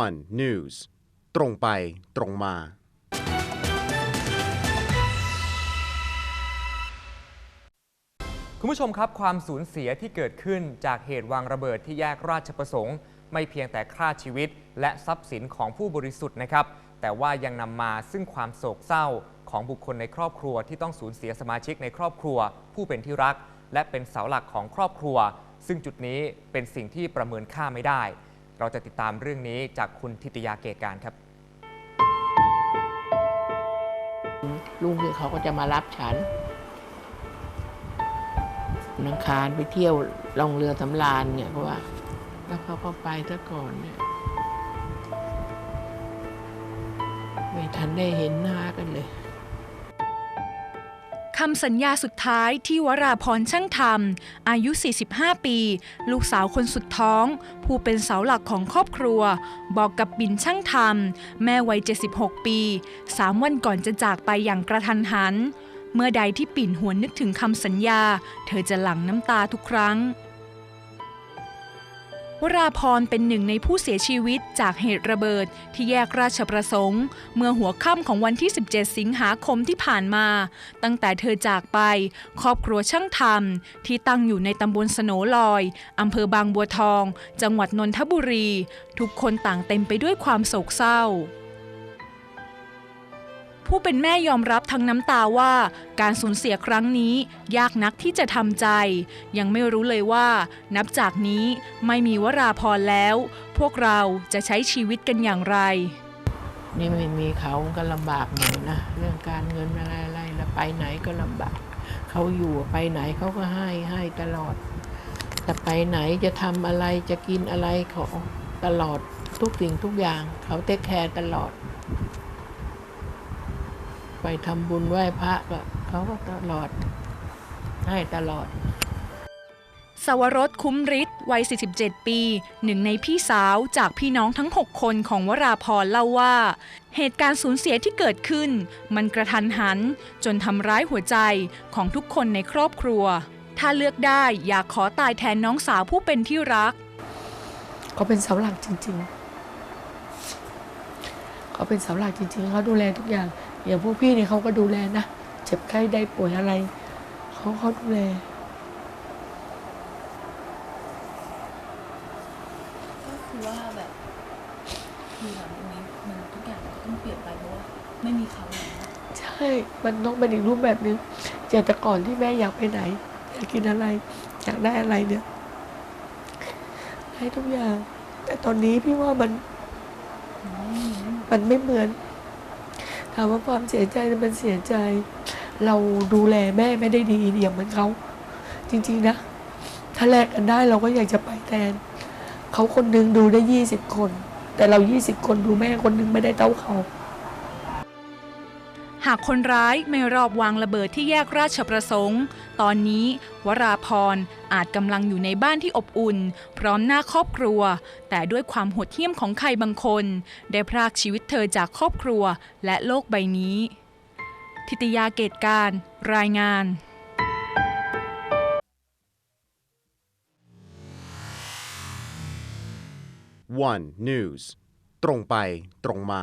One News ตรงไปตรงมา คุณผู้ชมครับความสูญเสียที่เกิดขึ้นจากเหตุวางระเบิดที่แยกราชประสงค์ ไม่เพียงแต่ฆ่าชีวิต และทรัพย์สินของผู้บริสุทธิ์นะครับ แต่ว่ายังนำมาซึ่งความโศกเศร้าของบุคคลในครอบครัวที่ต้องสูญเสียสมาชิกในครอบครัว ผู้เป็นที่รัก และเป็นเสาหลักของครอบครัว ซึ่งจุดนี้เป็นสิ่งที่ประเมินค่าไม่ได้ เราจะติดตามเรื่องนี้จากคุณทิตยาเกตการครับ ลุงคือเขาก็จะมารับฉันนังคารไปเที่ยวลองเรือสำราญเนี่ยเพราะว่า แล้วเขาก็ไปซะก่อนเนี่ยไม่ทันได้เห็นหน้ากันเลยำสัญญาสุดท้ายที่วราพรช่างธรรม อายุ 45 ปี ลูกสาวคนสุดท้อง ผู้เป็นเสาหลักของครอบครัว บอกกับบินช่างธรรม แม่วัย 76 ปีสามวันก่อนจะจากไปอย่างกระทันหัน เมื่อใดที่ปิ่นหวนนึกถึงคำสัญญา เธอจะหลั่งน้ำตาทุกครั้ง วราพรเป็นหนึ่งในผู้เสียชีวิตจากเหตุระเบิดที่แยกราชประสงค์ เมื่อหัวค่ำของวันที่ 17 สิงหาคมที่ผ่านมา ตั้งแต่เธอจากไป ครอบครัวช่างธรรม ที่ตั้งอยู่ในตำบลสโนลอยอำเภอบางบัวทอง จังหวัดนนทบุรี ทุกคนต่างเต็มไปด้วยความโศกเศร้า ผู้เป็นแม่ยอมรับทั้งน้ำตาว่าการสูญเสียครั้งนี้ยากนักที่จะทำใจ ยังไม่รู้เลยว่า นับจากนี้ไม่มีวราพรแล้ว พวกเราจะใช้ชีวิตกันอย่างไร นี่ไม่มีเขาก็ลำบากหน่อยนะ เรื่องการเงินอะไรอะไรแล้วไปไหนก็ลำบาก เขาอยู่ไปไหนเขาก็ให้ให้ตลอด แต่ไปไหนจะทำอะไรจะกินอะไรเขาตลอดทุกสิ่งทุกอย่าง เขาเทคแคร์ตลอด ไปทำบุญไหว้พระก็เขาก็ตลอด ให้ตลอด สวรสคุ้มฤทธิ์วัย 47 ปี หนึ่งในพี่สาวจากพี่น้องทั้ง 6 คนของวราพรเล่าว่า เหตุการณ์สูญเสียที่เกิดขึ้น มันกระทันหัน จนทำร้ายหัวใจของทุกคนในครอบครัว ถ้าเลือกได้อยากขอตายแทนน้องสาวผู้เป็นที่รักเขาเป็นเสาหลักจริง ๆ เขาเป็นเสาหลักจริง ๆ เขาดูแลทุกอย่าง อย่างพวกพี่เนี่ยเขาก็ดูแลนะ เจ็บไข้ได้ป่วยอะไรเขาเขาดูแลก็คือว่าแบบคือหลังจากนี้มันทุกอย่างต้องเปลี่ยนไปเพราะว่าไม่มีเขาแล้ว ใช่ มันต้องเป็นอีกรูปแบบหนึงจากแต่ก่อนที่แม่อยากไปไหนอยากกินอะไร อยากได้อะไรเนี่ยให้ทุกอย่าง แต่ตอนนี้พี่ว่ามัน มันไม่เหมือนถามว่าความเสียใจมันเสียใจ เราดูแลแม่ไม่ได้ดีอย่างเหมือนเขาจริง ๆ นะ ถ้าแลกกันได้เราก็อยากจะไปแทน เขาคนนึงดูได้ยี่สิบคน แต่เรายี่สิบคนดูแม่คนนึงไม่ได้เท่าเขา หากคนร้ายไม่รอบวางระเบิดที่แยกราชประสงค์ ตอนนี้ วราพรอาจกำลังอยู่ในบ้านที่อบอุ่น พร้อมหน้าครอบครัว แต่ด้วยความโหดเหี้ยมของใครบางคน ได้พรากชีวิตเธอจากครอบครัวและโลกใบนี้ ทิตยาเกตการ รายงาน One News ตรงไปตรงมา